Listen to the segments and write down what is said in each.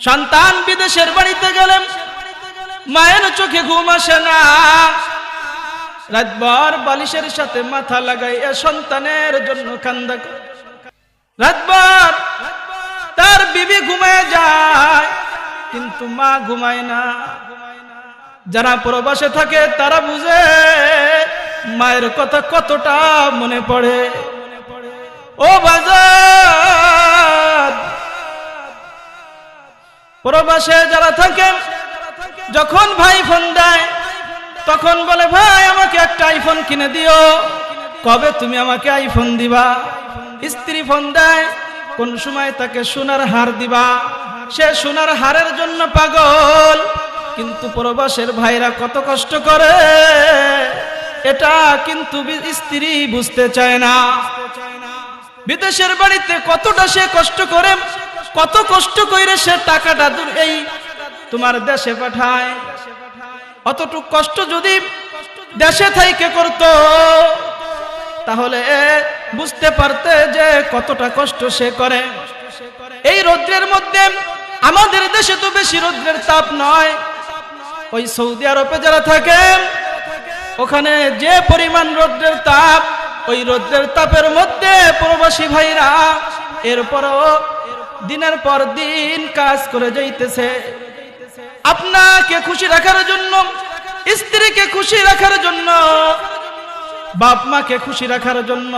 সন্তান বিদেশের বাড়িতে গেলেন মায়ের চোখে ঘুম আসে না। রাতভর বালিশের সাথে মাথা লাগাইয়া সন্তানের জন্য কান্দা। রাতভর তার বিবি ঘুমায় যায়, কিন্তু মা ঘুমায় না। যারা প্রবাসে থাকে তারা বুঝে মায়ের কথা কতটা মনে পড়ে। ও বাজার প্রবাসে যারা থাকেন যখন ভাই ফোন দেয়, তখন বলে, ভাই, আমাকে একটা আইফোন কিনে দিও। কবে তুমি আমাকে আইফোন দিবা? স্ত্রী ফোন দেয়, কোন সময় তাকে সোনার হার দিবা। সে সোনার হারের জন্য পাগল, কিন্তু প্রবাসের ভাইরা কত কষ্ট করে। এটা কিন্তু স্ত্রী বুঝতে চায় না। বিদেশের বাড়িতে কতটা সে কষ্ট করে কত কষ্ট করে সে টাকাটা এই তোমার দেশে পাঠায়। অতটুক কষ্ট যদি দেশে থাইকে করত, তাহলে বুঝতে পারতে যে কতটা কষ্ট সে করে। এই রৌদ্রের মধ্যে আমাদের দেশে তো বেশি রৌদ্রের তাপ নয়। ওই সৌদি আরবে যারা থাকেন ওখানে যে পরিমাণ রৌদ্রের তাপ, ওই রৌদ্রের তাপের মধ্যে প্রবাসী ভাইরা, এরপরও দিনের পর দিন কাজ করে যাইতেছে। আপনাকে খুশি রাখার জন্য, স্ত্রীকে খুশি রাখার জন্য, বাপ মাকে খুশি রাখার জন্য,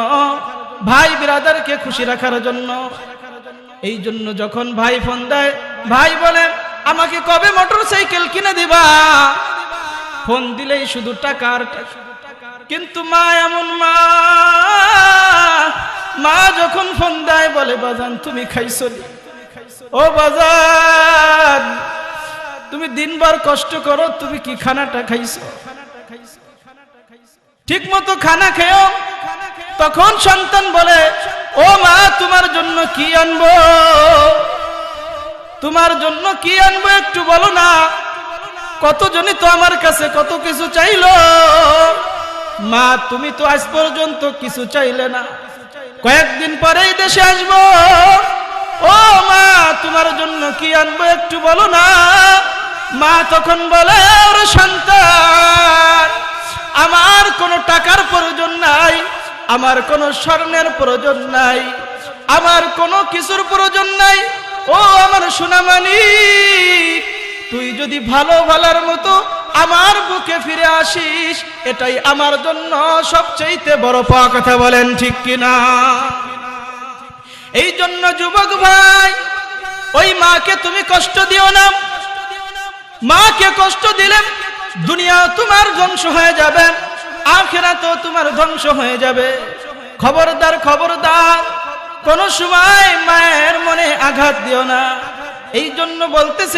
ভাই বিরাদারকে খুশি রাখার জন্য। এই জন্য যখন ভাই ফোন দেয়, ভাই বলে, আমাকে কবে মোটর সাইকেল কিনে দিবা? ফোন দিলেই শুধু টাকার টাকা। কিন্তু মা এমন মা মা যখন ফোন দেয় বাজান, তুমি খাইছো ও বাজান, তুমি দিনবার কষ্ট করো, তুমি কি খানাটা খাইছো? ঠিক মতো খানা খেও। তখন সন্তান বলে, ও মা, তোমার জন্য কি আনব? তোমার জন্য কি আনব একটু বলো না। কতজনই তো আমার কাছে কত কিছু চাইলো। মা, তুমি তো আজ পর্যন্ত কিছু চাইলে না। কয়েকদিন পরেই দেশে আসব। ও মা, তোমার জন্য কি আনব একটু বলো না? মা তখন বলে, ওরে সন্তান, আমার কোনো টাকার প্রয়োজন নাই, আমার কোনো স্বর্ণের প্রয়োজন নাই, আমার কোনো কিছুর প্রয়োজন নাই। ও আমার সোনামানি তুই যদি ভালো ভালার মতো আমার বুকে ফিরে আসিস, এটাই আমার জন্য সবচেয়ে বড় পাওয়া কথা বলেন ঠিক কিনা? এই জন্য যুবক ভাই, ওই মাকে তুমি কষ্ট দিও না। মাকে কষ্ট দিলে দুনিয়া তোমার ধ্বংস হয়ে যাবে আখেরা তো তোমার ধ্বংস হয়ে যাবে। খবরদার খবরদার, কোন সময় মায়ের মনে আঘাত দিও না। এই জন্য বলতেছি